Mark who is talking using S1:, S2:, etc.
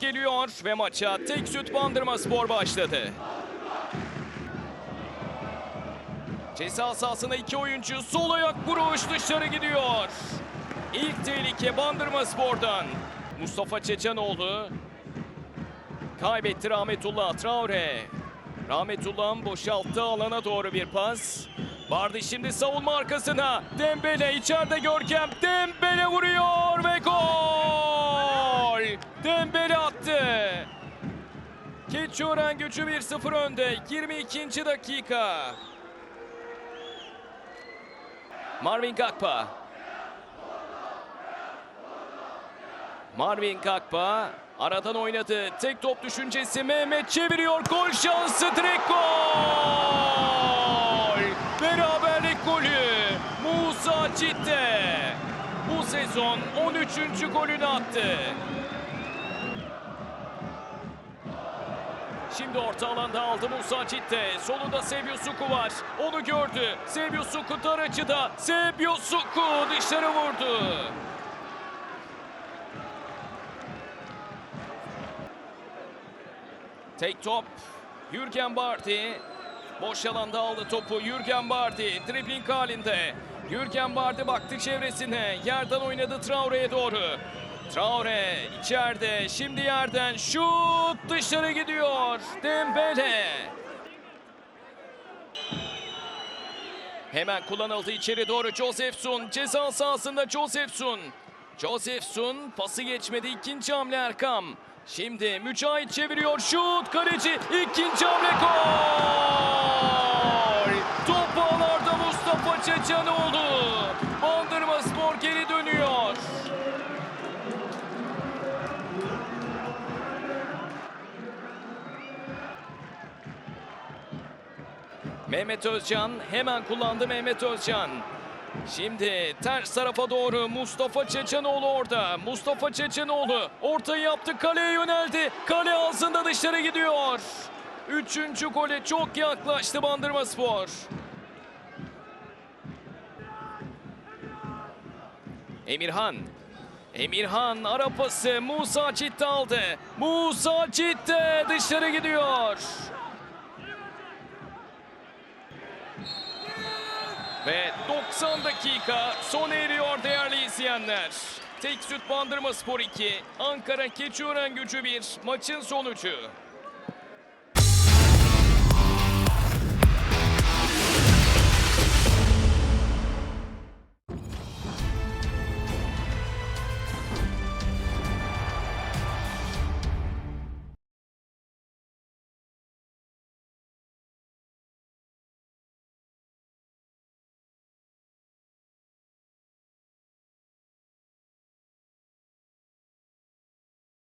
S1: geliyor ve maça tek süt bandırma spor başladı. Ceza sahasına iki oyuncu sol ayak vuruş dışarı gidiyor. İlk tehlike bandırma spordan. Mustafa Çeçenoğlu kaybetti Rahmetullah Traore. Rahmetullah'ın boşalttığı alana doğru bir pas. Vardı şimdi savunma arkasına. Dembele içeride Görkem. Dembele vuruyor ve gol! Dembele attı. Keçiören gücü 1-0 önde. 22. dakika. Marvin Gakpa. Marvin Gakpa aradan oynadı. Tek top düşüncesi Mehmet çeviriyor. Gol şansı direkt gol. Beraberlik golü. Musa Citte. Bu sezon 13. golünü attı. Şimdi orta alanda aldı Musa Citte. Solunda Sebio Suku var. Onu gördü. Sebio Suku dar açıda. Sebio Suku dışarı vurdu. Tek top. Jürgen Bardi. Boş alanda aldı topu. Jürgen Bardi dribling halinde. Jürgen Bardi baktı çevresine. Yerden oynadı Traore'ye doğru. Traore içeride. Şimdi yerden şut dışarı gidiyor. Dembele. Hemen kullanıldı içeri doğru Josefson. Ceza sahasında Josefson. Josefson pası geçmedi. ikinci hamle Erkam. Şimdi Mücahit çeviriyor. Şut kaleci. ikinci hamle gol. Top ağlarda Mustafa Çeçenoğlu. Bandırma Mehmet Özcan hemen kullandı Mehmet Özcan. Şimdi ters tarafa doğru Mustafa Çeçenoğlu orada. Mustafa Çeçenoğlu ortayı yaptı kaleye yöneldi. Kale ağzında dışarı gidiyor. Üçüncü gole çok yaklaştı Bandırma Spor. Emirhan. Emirhan ara pası Musa Çitte aldı. Musa Çitte dışarı gidiyor. Ve 90 dakika sona eriyor değerli izleyenler. Tek Süt Bandırma Spor 2, Ankara Keçiören Gücü 1 maçın sonucu.